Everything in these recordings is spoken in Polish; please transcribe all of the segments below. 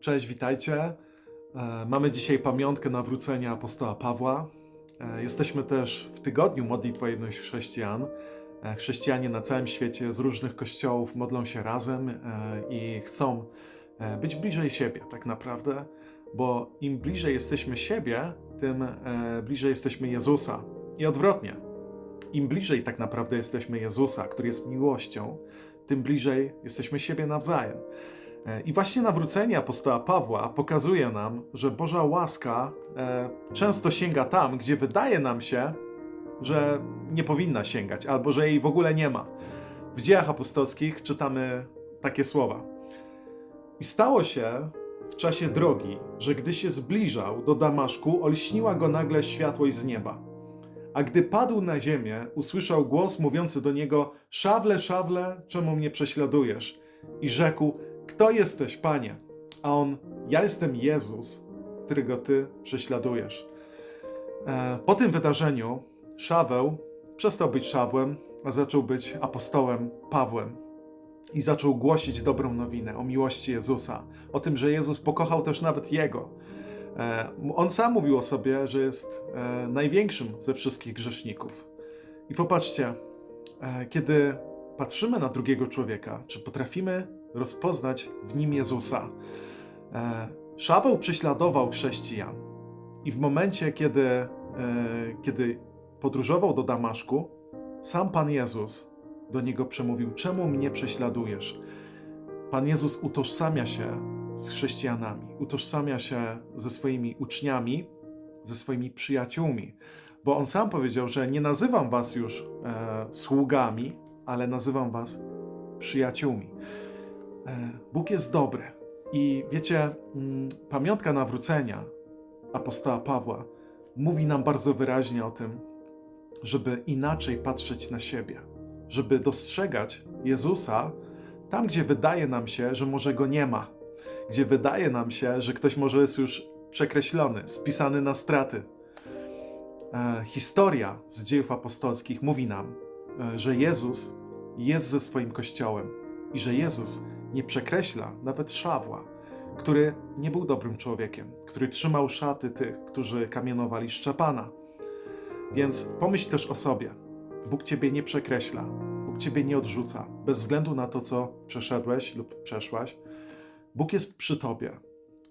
Cześć, witajcie. E, Mamy dzisiaj pamiątkę nawrócenia apostoła Pawła. E, Jesteśmy też w tygodniu Modlitwa Jedność Chrześcijan. E, Chrześcijanie na całym świecie z różnych kościołów modlą się razem i chcą być bliżej siebie, tak naprawdę, bo im bliżej jesteśmy siebie, tym bliżej jesteśmy Jezusa. I odwrotnie. Im bliżej tak naprawdę jesteśmy Jezusa, który jest miłością, tym bliżej jesteśmy siebie nawzajem. E, I właśnie nawrócenie apostoła Pawła pokazuje nam, że Boża łaska e, często sięga tam, gdzie wydaje nam się, że nie powinna sięgać, albo że jej w ogóle nie ma. W dziejach apostolskich czytamy takie słowa. I stało się w czasie drogi, że gdy się zbliżał do Damaszku, olśniła go nagle światłość z nieba. A gdy padł na ziemię, usłyszał głos mówiący do niego: Szawle, szawle, czemu mnie prześladujesz? I rzekł: Kto jesteś, panie? A on: Ja jestem Jezus, którego ty prześladujesz. E, Po tym wydarzeniu Szaweł przestał być Szawłem, a zaczął być apostołem Pawłem. I zaczął głosić dobrą nowinę o miłości Jezusa, o tym, że Jezus pokochał też nawet jego. E, On sam mówił o sobie, że jest e, największym ze wszystkich grzeszników. I popatrzcie, kiedy patrzymy na drugiego człowieka, czy potrafimy rozpoznać w nim Jezusa? E, Szaweł prześladował chrześcijan i w momencie, kiedy, e, kiedy podróżował do Damaszku, sam Pan Jezus do niego przemówił: Czemu mnie prześladujesz? Pan Jezus utożsamia się z chrześcijanami, utożsamia się ze swoimi uczniami, ze swoimi przyjaciółmi, bo on sam powiedział, że nie nazywam was już e, sługami, ale nazywam was przyjaciółmi. E, Bóg jest dobry. I wiecie, mm, pamiątka nawrócenia apostoła Pawła mówi nam bardzo wyraźnie o tym, żeby inaczej patrzeć na siebie, żeby dostrzegać Jezusa tam, gdzie wydaje nam się, że może go nie ma, gdzie wydaje nam się, że ktoś może jest już przekreślony, spisany na straty. E, historia z dziejów apostolskich mówi nam, e, że Jezus jest ze swoim kościołem i że Jezus nie przekreśla nawet Szawła, który nie był dobrym człowiekiem, który trzymał szaty tych, którzy kamienowali Szczepana. Więc pomyśl też o sobie. Bóg ciebie nie przekreśla, Bóg ciebie nie odrzuca, bez względu na to, co przeszedłeś lub przeszłaś. Bóg jest przy tobie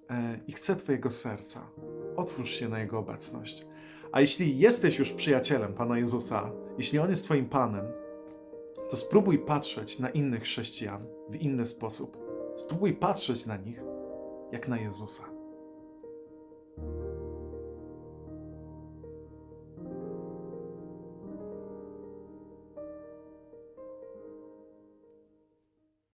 e, i chce twojego serca. Otwórz się na Jego obecność. A jeśli jesteś już przyjacielem Pana Jezusa, jeśli On jest Twoim Panem, to spróbuj patrzeć na innych chrześcijan w inny sposób. Spróbuj patrzeć na nich jak na Jezusa.